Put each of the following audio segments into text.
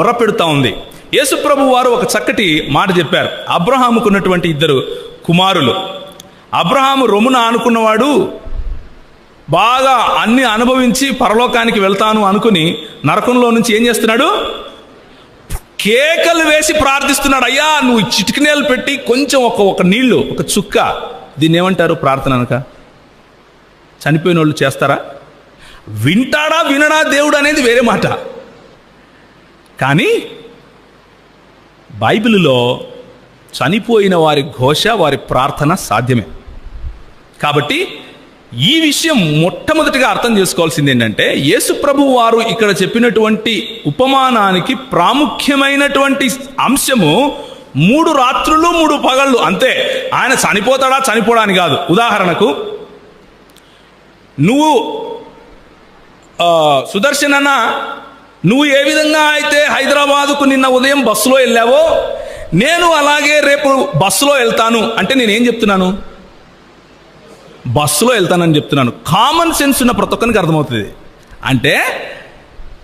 మొరపెడుతూ ఉంది. యేసుప్రభు వారు ఒక చక్కటి మాట చెప్పారు. అబ్రహాముకు ఉన్నటువంటి ఇద్దరు కుమారులు. అబ్రహాము రొమ్మున అనుకున్నవాడు బాగా అన్ని అనుభవించి పరలోకానికి వెళ్తాను అనుకుని నరకంలో నుంచి ఏం చేస్తున్నాడు? కేకలు వేసి ప్రార్థిస్తున్నాడు. అయ్యా నువ్వు చిటికినేలు పెట్టి కొంచెం ఒక ఒక నీళ్ళు ఒక చుక్క దీన్ని ఏమంటారు ప్రార్థన అనక? చనిపోయిన వాళ్ళు చేస్తారా? వింటాడా వినడా దేవుడు అనేది వేరే మాట. కానీ బైబిలులో చనిపోయిన వారి ఘోష వారి ప్రార్థన సాధ్యమే. కాబట్టి ఈ విషయం మొట్టమొదటిగా అర్థం చేసుకోవాల్సింది ఏంటంటే యేసుప్రభు వారు ఇక్కడ చెప్పినటువంటి ఉపమానానికి ప్రాముఖ్యమైనటువంటి అంశము మూడు రాత్రులు మూడు పగళ్ళు. అంతే. ఆయన చనిపోతాడా చనిపోడాని కాదు. ఉదాహరణకు నువ్వు ఆ, నువ్వు ఏ విధంగా అయితే హైదరాబాదుకు నిన్న ఉదయం బస్సులో వెళ్ళావో నేను అలాగే రేపు బస్సులో వెళ్తాను. అంటే నేనేం చెప్తున్నాను? బస్సులో వెళ్తానని చెప్తున్నాను. కామన్ సెన్స్ ఉన్న ప్రతి ఒక్కరికి అర్థమవుతుంది. అంటే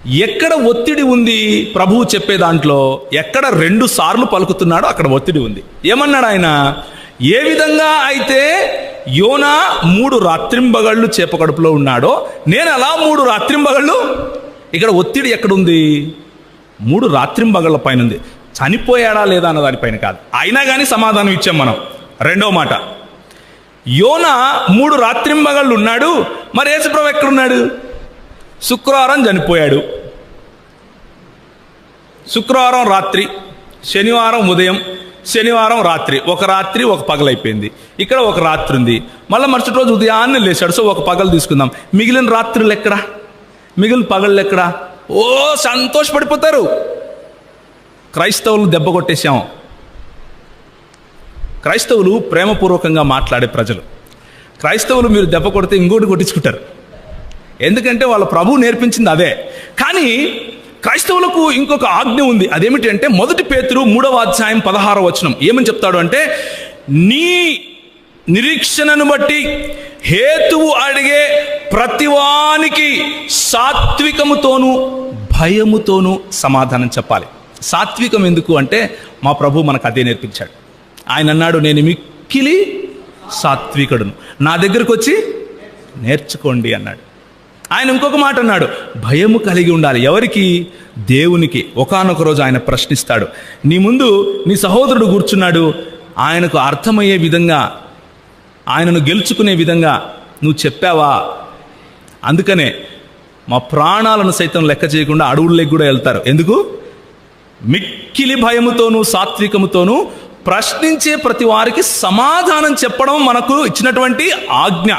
ఎక్కడ ఒత్తిడి ఉంది? ప్రభువు చెప్పే దాంట్లో ఎక్కడ రెండు సార్లు పలుకుతున్నాడో అక్కడ ఒత్తిడి ఉంది. ఏమన్నాడు ఆయన? ఏ విధంగా అయితే యోనా మూడు రాత్రింబగళ్ళు చేప కడుపులో ఉన్నాడో నేను అలా మూడు రాత్రింబగళ్ళు ఇక్కడ ఒత్తిడి ఎక్కడుంది? మూడు రాత్రింబగళ్ళ పైన ఉంది చనిపోయాడా లేదా అన్న దానిపైన కాదు. అయినా కానీ సమాధానం ఇచ్చాం మనం. రెండో మాట. యోన మూడు రాత్రింబగళ్ళు ఉన్నాడు మరి యేసుప్రభు ఎక్కడున్నాడు? శుక్రవారం చనిపోయాడు. శుక్రవారం రాత్రి శనివారం ఉదయం శనివారం రాత్రి. ఒక రాత్రి ఒక పగలైపోయింది ఇక్కడ ఒక రాత్రి ఉంది. మళ్ళీ మరుసటి రోజు ఉదయాన్నే లేచాడు. సో ఒక పగలు తీసుకుందాం. మిగిలిన రాత్రులు ఎక్కడా? మిగిలిన పగళ్ళు ఎక్కడా? ఓ సంతోషపడిపోతారు. క్రైస్తవులు దెబ్బ కొట్టేశాం. క్రైస్తవులు ప్రేమపూర్వకంగా మాట్లాడే ప్రజలు. క్రైస్తవులు మీరు దెబ్బ కొడితే ఇంకోటి కొట్టించుకుంటారు. ఎందుకంటే వాళ్ళ ప్రభువు నేర్పించింది అదే. కానీ క్రైస్తవులకు ఇంకొక ఆజ్ఞ ఉంది. అదేమిటి అంటే మొదటి పేతురు మూడవ అధ్యాయం పదహార వచనం ఏమని చెప్తాడు అంటే నీ నిరీక్షణను బట్టి హేతువు అడిగే ప్రతివానికి సాత్వికముతోనూ భయముతోనూ సమాధానం చెప్పాలి. సాత్వికం ఎందుకు అంటే మా ప్రభు మనకు అదే నేర్పించాడు. ఆయన అన్నాడు నేను మిక్కిలి సాత్వికుడును. నా దగ్గరకు వచ్చి నేర్చుకోండి అన్నాడు. ఆయన ఇంకొక మాట అన్నాడు భయము కలిగి ఉండాలి. ఎవరికి? దేవునికి. ఒకానొక రోజు ఆయన ప్రశ్నిస్తాడు నీ ముందు నీ సహోదరుడు కూర్చున్నాడు. ఆయనకు అర్థమయ్యే విధంగా ఆయనను గెలుచుకునే విధంగా నువ్వు చెప్పావా? అందుకనే మా ప్రాణాలను సైతం లెక్క చేయకుండా అడవుల్లోకి కూడా వెళ్తారు. ఎందుకు? మిక్కిలి భయముతోనూ సాత్వికముతోనూ ప్రశ్నించే ప్రతి వారికి సమాధానం చెప్పడం మనకు ఇచ్చినటువంటి ఆజ్ఞ.